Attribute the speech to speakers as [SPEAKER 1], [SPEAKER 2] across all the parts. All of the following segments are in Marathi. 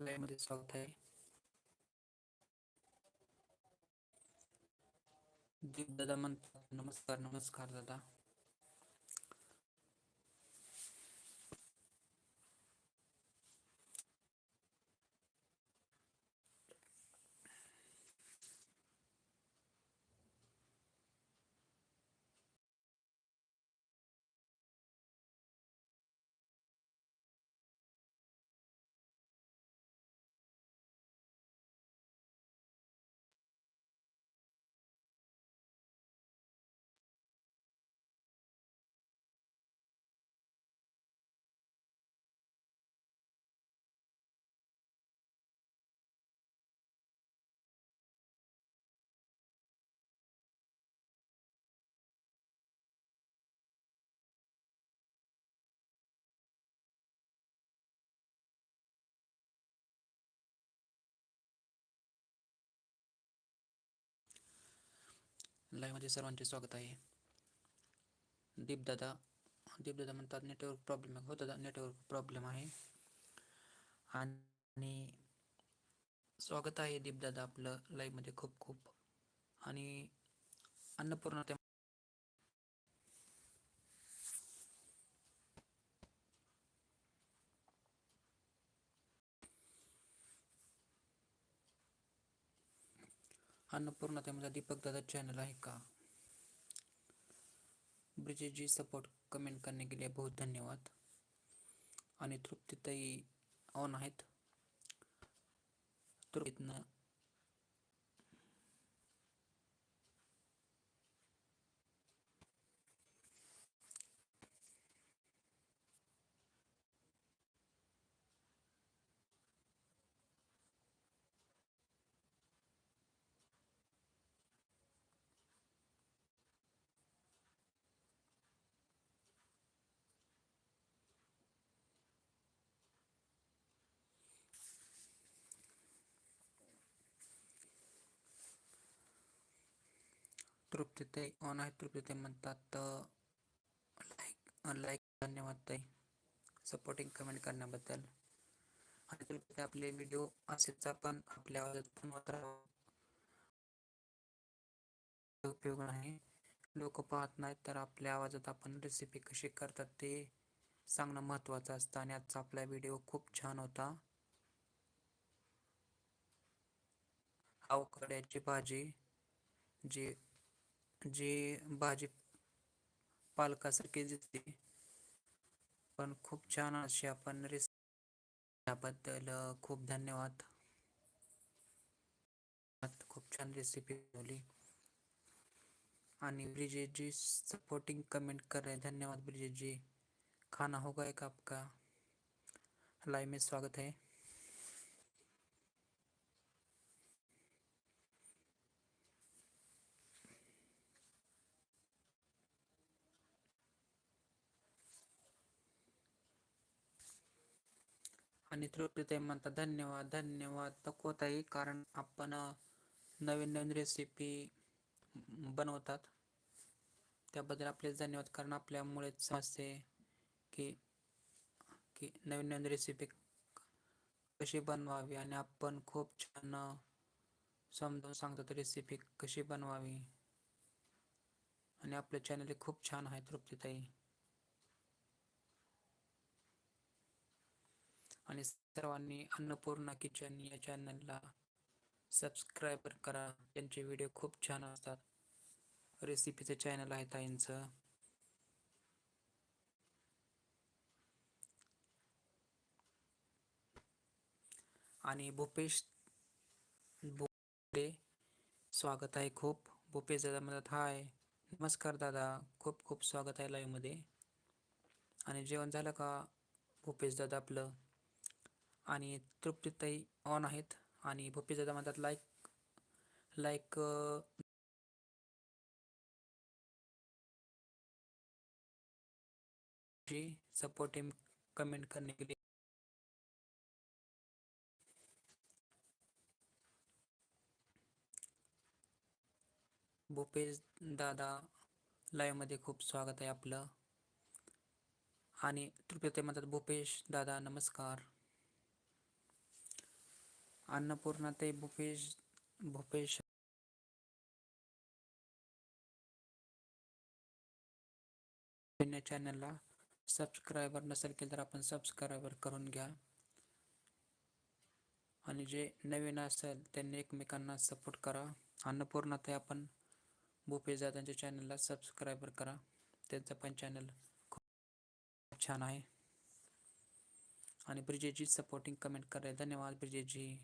[SPEAKER 1] लाईव्हमध्ये स्वागत आहे दीप दादा म्हणतात नमस्कार नमस्कार दादा लाईव्हमध्ये सर्वांचे स्वागत आहे. दीपदादा दीपदादा म्हणतात नेटवर्क प्रॉब्लेम आहे. हो दादा नेटवर्क प्रॉब्लेम आहे. आणि स्वागत आहे दीपदादा आपलं लाईव्हमध्ये खूप खूप. आणि अन्नपूर्णा त्या ते माझा दीपक दादा चैनल है का? ब्रिजेश जी सपोर्ट कमेंट करने के लिए बहुत धन्यवाद. आणि तृप्तीताई ऑन आहेत. तृप्तीतनं तृप्तीताई ऑन आहे तृप्तीताई म्हणतात लाईक लाईक धन्यवाद ताई. सपोर्टिंग कमेंट करण्याबद्दल. आणि तृप्ती आपले व्हिडिओ असेच आपण आपल्या आवाजात उपयोग नाही. लोक पाहत नाहीत तर आपल्या आवाजात आपण रेसिपी कशी करतात ते सांगणं महत्त्वाचं असतं. आणि आजचा आपला व्हिडिओ खूप छान होता. अवकड्याची भाजी जी जी भाजी पालकासारखी दिसते. पण खूप छान अशी आपण रेसिपी त्याबद्दल खूप धन्यवाद. खूप छान रेसिपी बनवली. आणि ब्रिजेजी सपोर्टिंग कमेंट कर रहे धन्यवाद ब्रिजेजी खाना होगा एक आपका. लाइव में स्वागत है. आणि तृप्तीताई म्हणतात धन्यवाद धन्यवाद. तकोताई कारण आपण नवीन नवीन रेसिपी बनवतात. त्याबद्दल आपले धन्यवाद कारण आपल्यामुळेच समजते की की नवीन नवीन रेसिपी कशी बनवावी आणि आपण खूप छान समजावून सांगतात रेसिपी कशी बनवावी. आणि आपलं चॅनल खूप छान आहे तृप्तीताई आणि सर्वांनी अन्नपूर्णा किचन या चॅनलला सबस्क्राईबर करा. त्यांचे व्हिडिओ खूप छान असतात. रेसिपीचं चॅनल आहे ताईंचं. आणि भूपेश भोपे स्वागत आहे खूप. भूपेश दादा म्हणतात हाय नमस्कार दादा. खूप खूप स्वागत आहे लाईव्हमध्ये आणि जेवण झालं का? भूपेश दादा आपलं. आणि तृप्तीताई ऑन आहेत. आणि भूपेश दादा म्हणतात लाईक लाईक सपोर्टिंग कमेंट करने के लिए भूपेश दादा लाईव्हमध्ये खूप स्वागत आहे आपलं. आणि तृप्ती म्हणतात भूपेश दादा नमस्कार. अन्नपूर्णाताई भूपेश भूपेश चॅनलला सबस्क्रायबर नसेल केलं तर आपण सबस्क्रायबर करून घ्या. आणि जे नवीन असेल त्यांनी एकमेकांना सपोर्ट करा. अन्नपूर्णाताई आपण भूपेश दादांच्या चॅनलला सबस्क्रायबर करा. त्यांचं पण चॅनल खूप छान आहे. आणि ब्रिजेशजी सपोर्टिंग कमेंट करा धन्यवाद ब्रिजेशजी.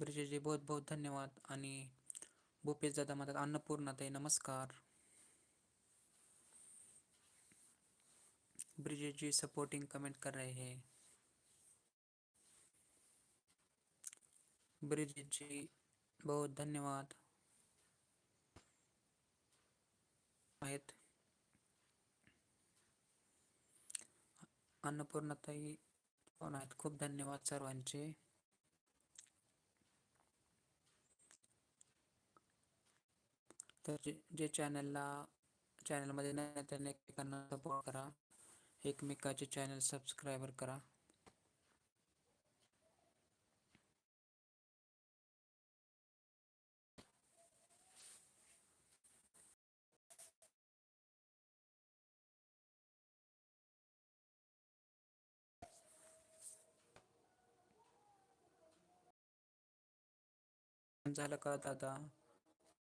[SPEAKER 1] ब्रिजेशजी बहुत बहुत धन्यवाद. आणि भूपेश दादा म्हणतात अन्नपूर्णाताई नमस्कार. ब्रिजेशजी सपोर्टिंग कमेंट कर रहे हैं. ब्रिजेशजी बहुत धन्यवाद. आहेत. अन्नपूर्णाताई पण आहेत. खूप धन्यवाद सर्वांचे. तर जे जे चॅनलला चॅनलमध्ये नाही त्यांना एकमेकांना सपोर्ट करा. एकमेकाचे चॅनल सबस्क्रायबर करा. झालं का दादा?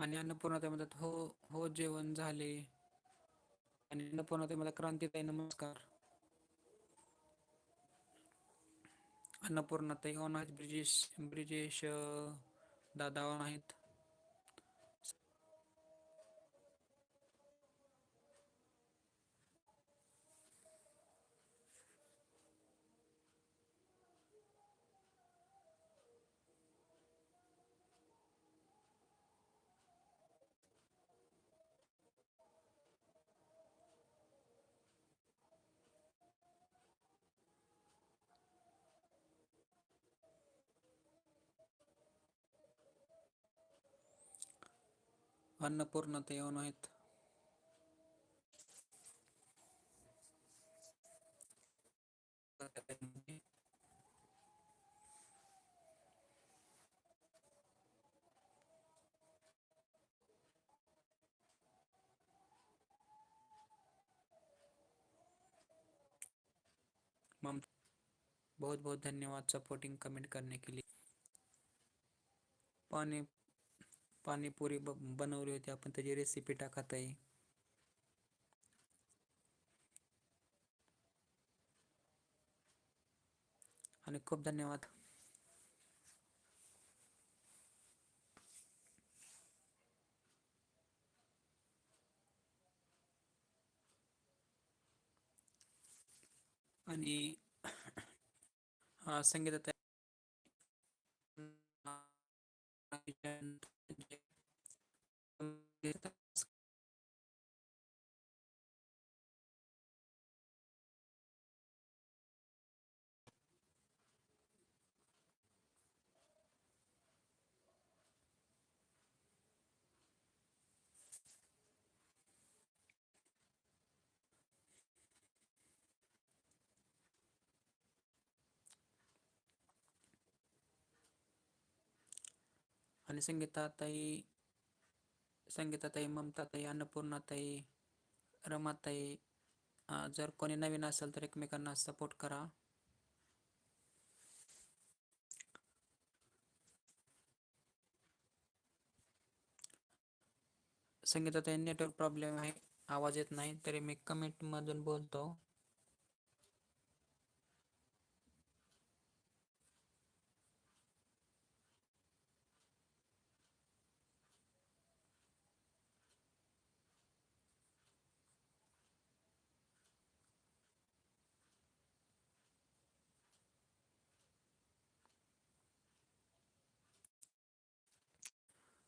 [SPEAKER 1] आणि अन्नपूर्णाताई म्हणतात हो हो जेवण झाले. आणि अन्नपूर्णाताई मला क्रांतीताई नमस्कार. अन्नपूर्णाताई ऑन आहेत ब्रिजेश ब्रिजेश दादा ऑन आहेत. अन्नपूर्णाताई येऊन आहेत. मम बहुत बहुत धन्यवाद सपोर्टिंग कमेंट करने के लिए. पानी पाणीपुरी ब बनवली होती. आपण त्याची रेसिपी टाकत आहे आणि खूप धन्यवाद. आणि 嗯。आणि संगीताताई संगीताताई ममताताई अन्नपूर्णाताई रमाताई जर कोणी नवीन असेल तर एकमेकांना सपोर्ट करा. संगीताताई नेटवर्क प्रॉब्लेम आहे आवाज येत नाही तरी मी कमेंटमधून बोलतो.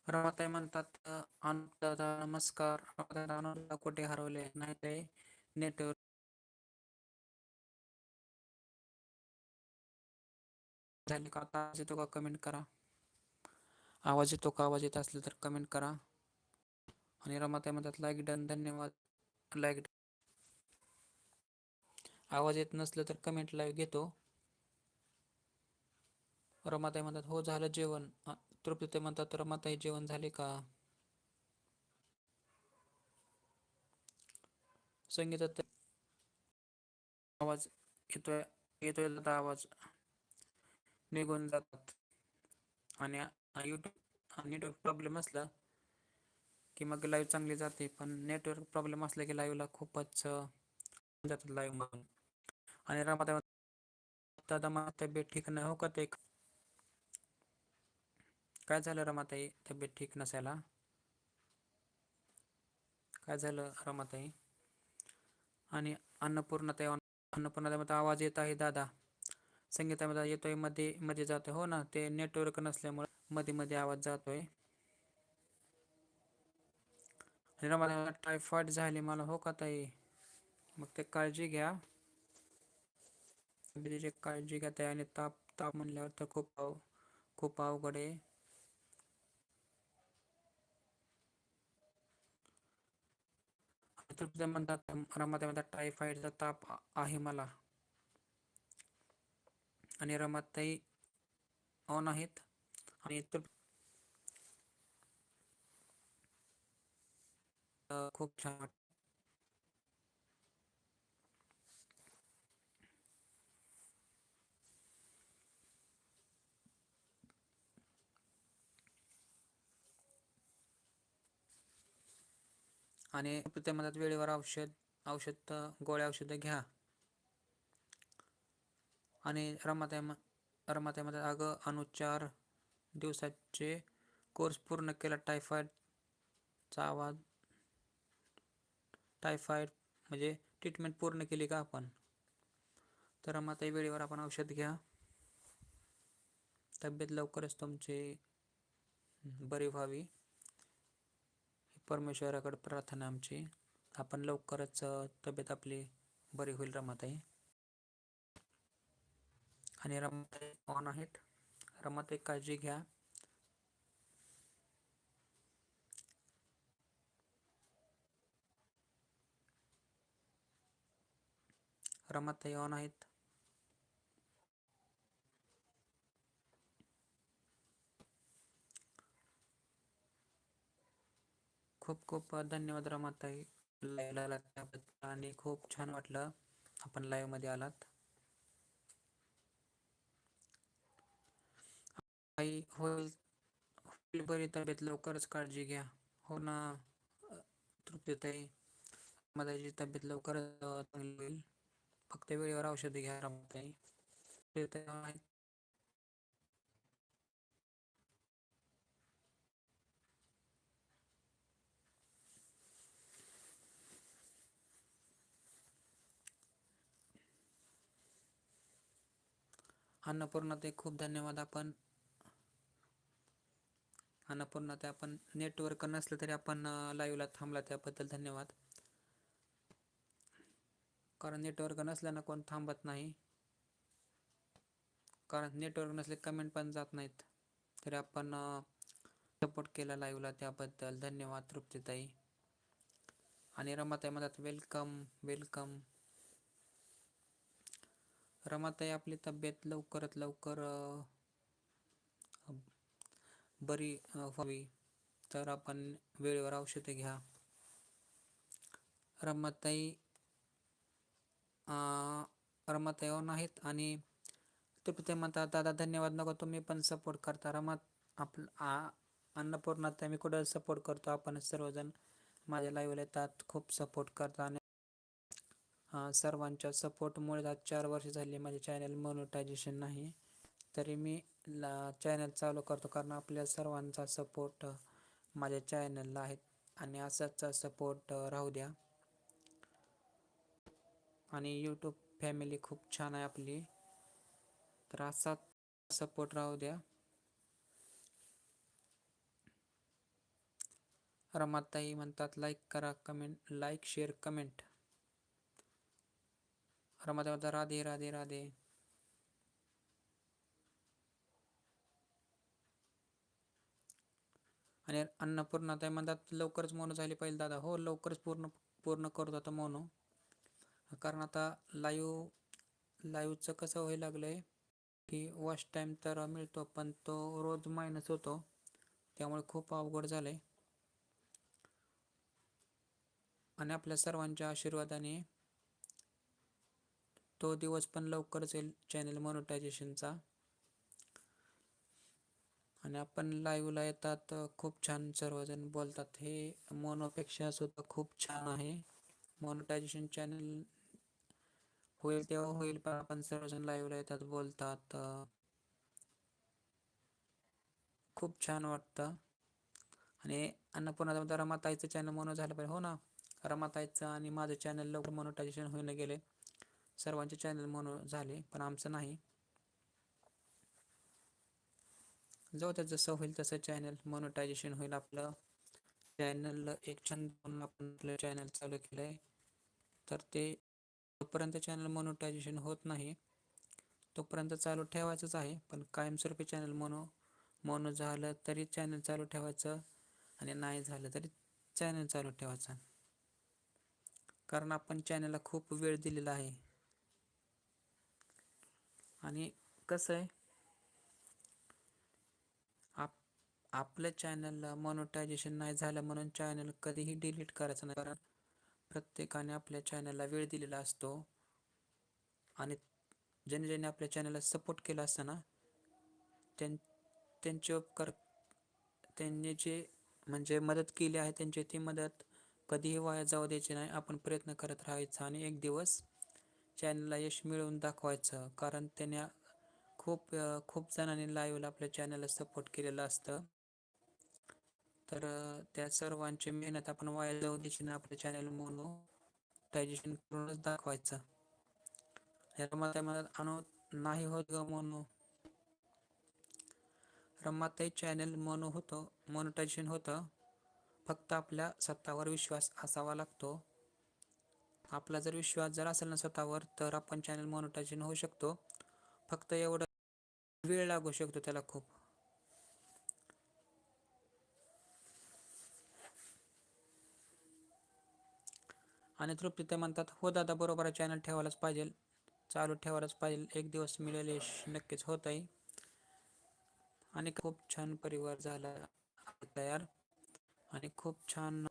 [SPEAKER 1] रमाताई म्हणतात दादा नमस्कार रमाताई कुठे हरवले? नाही ते नेटवर्क झाले का? आता आवाज येतो का? कमेंट करा. आवाज येतो का? आवाज येत असले तर कमेंट करा. आणि रमाताई म्हणतात लाईक डन धन्यवाद. लाईक आवाज येत नसलं तर कमेंट लाईव्ह घेतो. रमाताई म्हणतात हो झालं जेवण. तृप्त ते म्हणतात रमाताई जेवण झाले का? संगीतात आवाज येतोय येतोय दादा आवाज. निघून जातात. आणि युट्यूब नेटवर्क प्रॉब्लेम असला की मग लाईव्ह चांगली जाते पण नेटवर्क प्रॉब्लेम असला की लाईव्हला खूपच जातात लाईव्ह म्हणून आणि रमाताई दादा मला तब्येत ठीक नाही हो का ते काय झालं रमाताई? तब्येत ठीक नसायला? काय झालं रमाताई? आणि अन्नपूर्णताई अन्नपूर्णाताईमध्ये आवाज येत आहे दादा. संगीतामध्ये येतोयमध्ये मध्ये जातोय. हो ना ते नेटवर्क नसल्यामुळे मध्ये मध्ये आवाज जातोय. आणि टायफॉइड झाले मला. हो का ताई? मग ते काळजी घ्या. काळजी घ्या ताई. आणि ताप ताप म्हणल्यावर तर खूप खूप अवघड आहे. तृप्ती म्हणतात रमाते म्हणतात टायफॉइडचा ताप आहे मला. आणि रमाताई ऑन आहेत आणि खूप छान. आणि तृप्ती वेळेवर औषध औषध गोळ्या औषधं घ्या. आणि रमाताई म- रमाताई म्हणतात अगं अनुचार दिवसाचे कोर्स पूर्ण केला टायफॉईडचा आवाज टायफॉईड म्हणजे ट्रीटमेंट पूर्ण केली का आपण? तर रमाताई वेळेवर आपण औषध घ्या. तब्येत लवकरच तुमची बरी व्हावी. परमेश्वराकडे प्रार्थना आमची. आपण लवकरच तब्येत आपली बरी होईल रमाताई. आणि रमाताई ऑन आहेत. रमाताई काळजी घ्या. रमाताई ऑन आहेत. खूप खूप धन्यवाद रमाताई. लाईव्हला आलात त्याबद्दल आणि खूप छान वाटलं आपण लाईव्हमध्ये आलात. आई होईल होईल बरी तब्येत लवकरच काळजी घ्या. हो ना तृप्तीताई? रमाताईची तब्येत लवकरच चांगली होईल. फक्त वेळेवर औषधे घ्या रमाताई. अन्नपूर्णा आहेत. खूप धन्यवाद. आपण अन्नपूर्णाताई आपण नेटवर्क नसलं तरी आपण लाईव्हला थांबला त्याबद्दल धन्यवाद. कारण नेटवर्क नसल्यानं कोण थांबत नाही. कारण नेटवर्क नसले कमेंट पण जात नाहीत. तरी आपण सपोर्ट केला लाईव्हला त्याबद्दल. धन्यवाद तृप्तीताई. आणि रमाताई म्हणतात वेलकम वेलकम रमाताई आपली तब्येत लवकरात लवकर बरी व्हावी. तर आपण वेळेवर औषधे घ्या. रमाताई रमाताई नाहीत आहेत आणि ते म्हणतात दादा धन्यवाद नको तुम्ही पण सपोर्ट करता. रमात आपलं अन्नपूर्णा मी कुठं सपोर्ट करतो? आपण सर्वजण माझ्या लाईव्हला येतात खूप सपोर्ट करता आणि सर्वांच्या सपोर्टमुळे आज चार वर्ष झाली माझे चॅनल मोनोटायझेशन नाही. तरी मी ला चॅनल चालू करतो कारण आपल्या सर्वांचा सपोर्ट माझ्या चॅनलला आहे. आणि असाच सपोर्ट राहू द्या. आणि यूट्यूब फॅमिली खूप छान आहे आपली. तर असाच सपोर्ट राहू द्या. रमाताई म्हणतात लाईक करा comment like share comment Ramatai Radhe Radhe Radhe आणि अन्नपूर्णाताई म्हणतात लवकरच मोनो झाली पाहिजे दादा. हो लवकरच पूर्ण पूर्ण करतो आता मोनो. कारण आता लाईव्ह लाईव्हचं कसं व्हायला लागलं आहे की वॉच टाईम तर मिळतो पण तो रोज मायनस होतो. त्यामुळे खूप अवघड झालं आहे आणि आपल्या सर्वांच्या आशीर्वादाने तो दिवस पण लवकरच येईल चॅनल मॉनिटायझेशनचा आणि आपण लाईव्हला येतात खूप छान सर्वजण बोलतात. हे मोनोपेक्षा सुद्धा खूप छान आहे. मॉनिटायझेशन चॅनल होईल तेव्हा होईल पण आपण सर्वजण लाईव्हला येतात बोलतात. खूप छान वाटतं. आणि अन्नपूर्णा रमाताईचं चॅनल मोनो झालं पाहिजे. हो ना रमाताईचं आणि माझं चॅनल लवकर मोनोटायझेशन होऊन गेले. सर्वांचे चॅनल मोनो झाले पण आमचं नाही. जाऊ त्या जसं होईल तसं चॅनल मोनोटायझेशन होईल आपलं. चॅनल एक छंद म्हणून आपण आपलं चॅनल चालू केलं आहे तर ते जोपर्यंत चॅनल मोनोटायझेशन होत नाही. तोपर्यंत चालू ठेवायचंच आहे पण कायमस्वरूपी चॅनल मोनो मोनो झालं तरी चॅनल चालू ठेवायचं आणि नाही झालं तरी चॅनल चालू ठेवायचं. कारण आपण चॅनलला खूप वेळ दिलेला आहे. आणि कसं आहे? आप आपल्या चॅनलला मोनोटायझेशन नाही झालं म्हणून चॅनल कधीही डिलीट करायचं नाही. कारण प्रत्येकाने आपल्या चॅनलला वेळ दिलेला असतो. आणि ज्याने ज्याने आपल्या चॅनलला सपोर्ट केला असतं ना त्यां त्यांचे उपकार त्यांनी जे म्हणजे मदत केली आहे त्यांची ती मदत कधीही वाया जाऊ द्यायची नाही. आपण प्रयत्न करत राहायचा आणि एक दिवस चॅनलला यश मिळवून दाखवायचं. कारण त्याने खूप खूप जणांनी लाईव्हला आपल्या चॅनलला सपोर्ट केलेलं असतं. तर त्या सर्वांची मेहनत आपण वाया जाऊ द्यायची ना आपल्या चॅनल म्हणून डायजेशन करूनच दाखवायचं. रमाताई अनु नाही होत ग म्हणून रमाताई चॅनल मोनो होतं मोनोटायझेशन होतं. फक्त आपल्या स्वतःवर विश्वास असावा लागतो. आपला जर विश्वास जर असेल ना स्वतःवर तर आपण चॅनल मोनोटायझेशन होऊ शकतो. फक्त एवढं वेळ लागू शकतो त्याला खूप. आणि तृप्ती ते म्हणतात हो दादा बरोबर चॅनल ठेवायलाच पाहिजे. चालू ठेवायलाच पाहिजे. एक दिवस मिळेल यश नक्कीच होत आहे आणि खूप छान परिवार झाला तयार. आणि खूप छान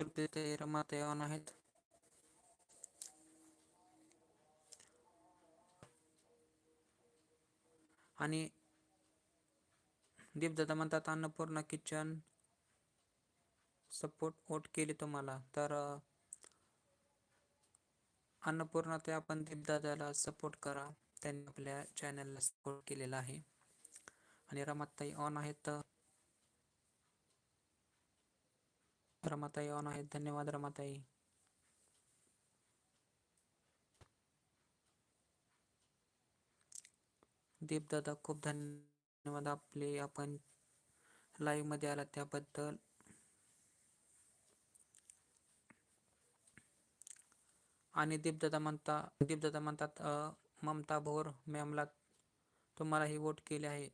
[SPEAKER 1] ते रमाते ऑन आहेत. आणि दीपदादा म्हणतात अन्नपूर्णा किचन सपोर्ट वोट केली तुम्हाला. तर अन्नपूर्णा ते आपण दीपदादाला सपोर्ट करा. त्यांनी आपल्या चॅनलला सपोर्ट केलेला आहे. आणि रमाताई ऑन आहेत. रमाताई ऑन आहेत धन्यवाद रमाताई दीपदादा खूप धन्यवाद आपले. आपण लाईव्हमध्ये आला त्याबद्दल. आणि दीपदादा म्हणता दीपदादा म्हणतात ममता भोर मॅमला तुम्हालाही वोट केले आहे.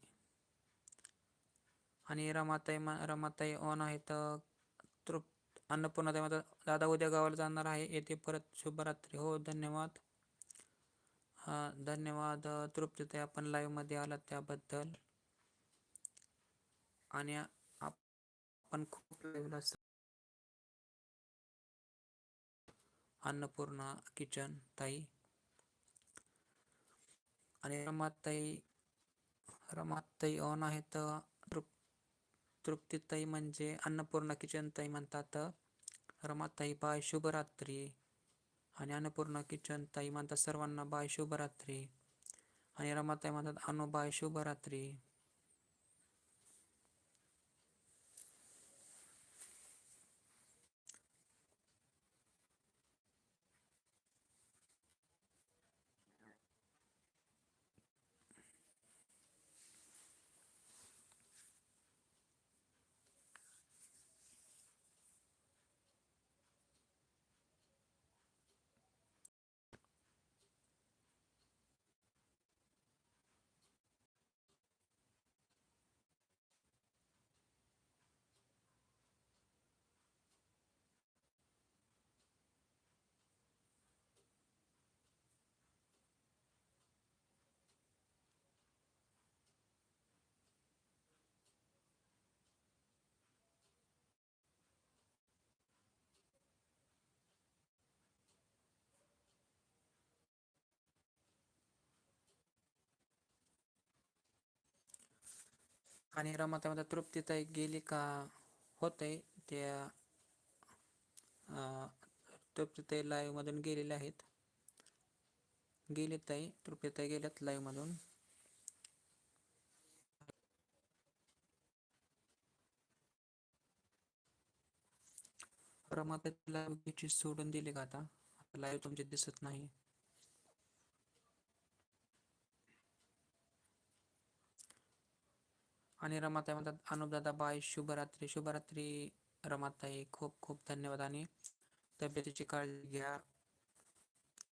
[SPEAKER 1] आणि रमाताई म- रमाताई ऑन आहेत अन्नपूर्णा तृप म्हणतात दादा उद्या गावाला जाणार आहे. येथे परत. शुभरात्री. हो धन्यवाद. धन्यवाद. अ, तृप्तीताई आपण लाईव्हमध्ये आलात त्याबद्दल. आणि आपण खूप लाईव्हला अन्नपूर्णा किचन ताई. आणि रमाताई रमाताई ऑन आहेत. तृप तृप्तीताई म्हणजे अन्नपूर्णा किचन ताई म्हणतात. रमाताई बाय शुभरात्री. आणि अन्नपूर्णा किचन ताई म्हणतात सर्वांना बाय शुभरात्री. आणि रमाताई म्हणतात अनु बाय शुभरात्री. आणि रमाताई म्हणतात तृप्तीताई गेली का होते त्या तृप्तीताई लाईव्हमधून गेलेल्या आहेत. गेले ताई तृप्तीताई गेल्यात लाईव्हमधून रमाताई लाईव्ह सोडून दिली का आता? लाईव्ह तुमचे दिसत नाही. आणि रमाताई म्हणतात अनुपदादा बाय शुभरात्री. शुभरात्री रमाताई खूप खूप धन्यवाद. आणि तब्येतीची काळजी घ्या.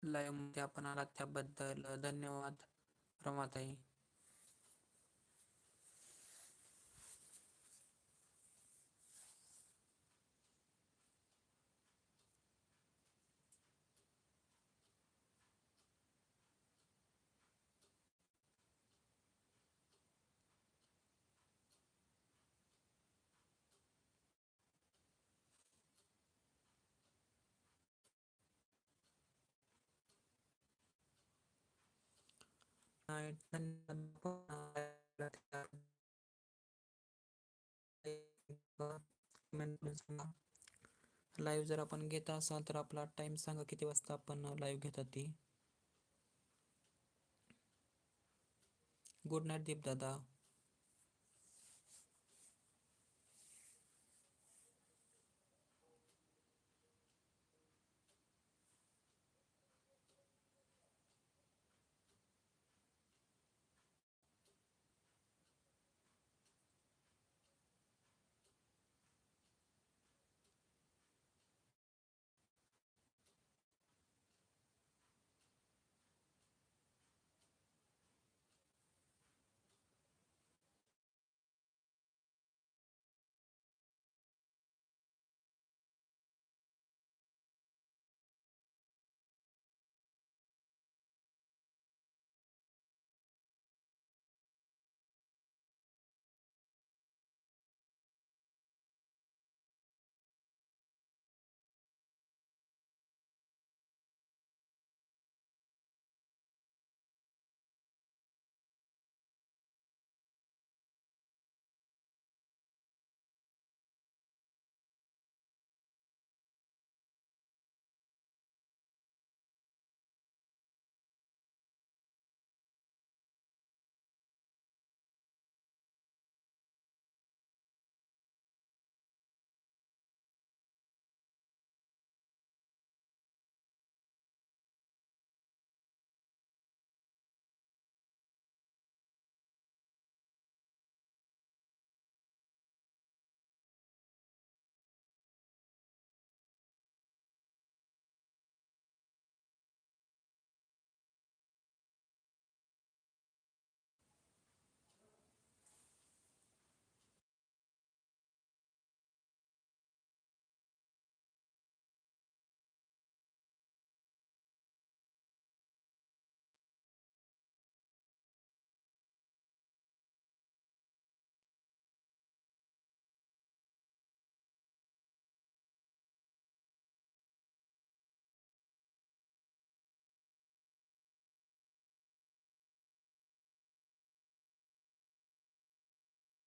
[SPEAKER 1] लाईव्हमध्ये आपण आलात त्याबद्दल. धन्यवाद रमाताई. नाही, लाईव्ह जर आपण घेत असाल तर आपला टाइम सांगा किती वाजता आपण लाईव्ह घेतात ती? गुड नाईट दीप दादा.